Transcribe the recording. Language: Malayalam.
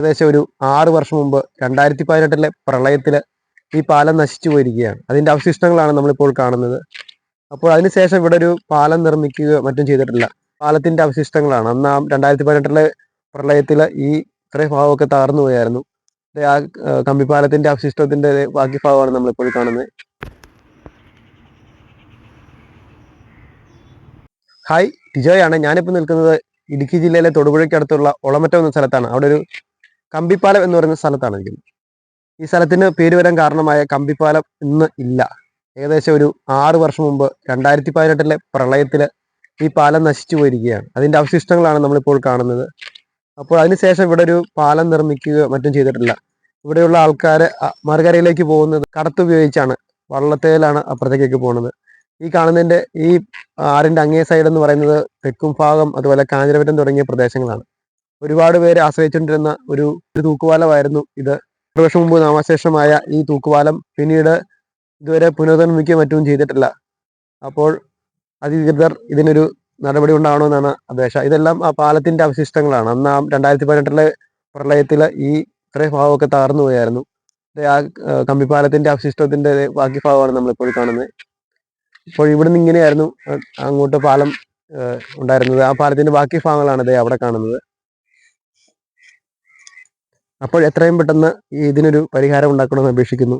ഏകദേശം ഒരു ആറ് വർഷം മുമ്പ് രണ്ടായിരത്തി പതിനെട്ടിലെ പ്രളയത്തിൽ ഈ പാലം നശിച്ചു പോയിരിക്കുകയാണ്. അതിന്റെ അവശിഷ്ടങ്ങളാണ് നമ്മളിപ്പോൾ കാണുന്നത്. അപ്പോൾ അതിനുശേഷം ഇവിടെ ഒരു പാലം നിർമ്മിക്കുക മറ്റും ചെയ്തിട്ടില്ല. പാലത്തിന്റെ അവശിഷ്ടങ്ങളാണ്. അന്ന് ആ രണ്ടായിരത്തി പതിനെട്ടിലെ പ്രളയത്തിൽ ഈ ഇത്രയും ഭാഗമൊക്കെ തകർന്നു പോയായിരുന്നു. ആ കമ്പിപ്പാലത്തിന്റെ അവശിഷ്ടത്തിന്റെ ബാക്കി ഭാഗമാണ് നമ്മളിപ്പോൾ കാണുന്നത്. ഹായ് ടിജോയാണ്. ഞാനിപ്പോൾ നിൽക്കുന്നത് ഇടുക്കി ജില്ലയിലെ തൊടുപുഴയ്ക്കടുത്തുള്ള ഒളമറ്റം എന്ന സ്ഥലത്താണ്. അവിടെ ഒരു കമ്പിപ്പാലം എന്ന് പറയുന്ന സ്ഥലത്താണ് ഇരിക്കുന്നത് ഈ സ്ഥലത്തിന് പേര് വരാൻ കാരണമായ കമ്പിപ്പാലം ഇന്ന് ഇല്ല. ഏകദേശം ഒരു ആറ് വർഷം മുമ്പ് രണ്ടായിരത്തി പതിനെട്ടിലെ പ്രളയത്തിൽ ഈ പാലം നശിച്ചു പോയിരിക്കുകയാണ്. അതിന്റെ അവശിഷ്ടങ്ങളാണ് നമ്മളിപ്പോൾ കാണുന്നത്. അപ്പോൾ അതിനുശേഷം ഇവിടെ ഒരു പാലം നിർമ്മിക്കുകയോ മറ്റും ചെയ്തിട്ടില്ല. ഇവിടെയുള്ള ആൾക്കാർ മറുകരയിലേക്ക് പോകുന്നത് കടത്തുപയോഗിച്ചാണ് വള്ളത്തേലാണ് അപ്പുറത്തേക്കൊക്കെ പോകുന്നത് ഈ കാണുന്നതിന്റെ ഈ ആറിന്റെ അങ്ങേ സൈഡ് എന്ന് പറയുന്നത് തെക്കും ഭാഗം അതുപോലെ കാഞ്ഞിരപറ്റം തുടങ്ങിയ പ്രദേശങ്ങളാണ്. ഒരുപാട് പേര് ആശ്രയിച്ചുകൊണ്ടിരുന്ന ഒരു ഒരു തൂക്കുപാലമായിരുന്നു ഇത്. ഒരു വർഷം മുമ്പ് നാമശേഷമായ ഈ തൂക്കുപാലം പിന്നീട് ഇതുവരെ പുനർനിർമ്മിക്കുകയും മറ്റും ചെയ്തിട്ടില്ല. അപ്പോൾ അധികൃതർ ഇതിനൊരു നടപടി ഉണ്ടാവണമെന്നാണ് അപേക്ഷ. ഇതെല്ലാം ആ പാലത്തിന്റെ അവശിഷ്ടങ്ങളാണ്. അന്ന് ആ രണ്ടായിരത്തി പതിനെട്ടിലെ പ്രളയത്തിൽ ഈ ഇത്രയും ഭാഗമൊക്കെ തകർന്നു പോയായിരുന്നു. ആ കമ്പിപ്പാലത്തിന്റെ അവശിഷ്ടത്തിന്റെ ബാക്കി ഭാഗമാണ് നമ്മളിപ്പോൾ കാണുന്നത്. ഇപ്പോൾ ഇവിടുന്ന് ഇങ്ങനെയായിരുന്നു അങ്ങോട്ട് പാലം ഉണ്ടായിരുന്നത്. ആ പാലത്തിന്റെ ബാക്കി ഭാഗങ്ങളാണ് ദേ അവിടെ കാണുന്നത്. അപ്പോൾ എത്രയും പെട്ടെന്ന് ഇതിനൊരു പരിഹാരം ഉണ്ടാക്കണമെന്ന് അപേക്ഷിക്കുന്നു.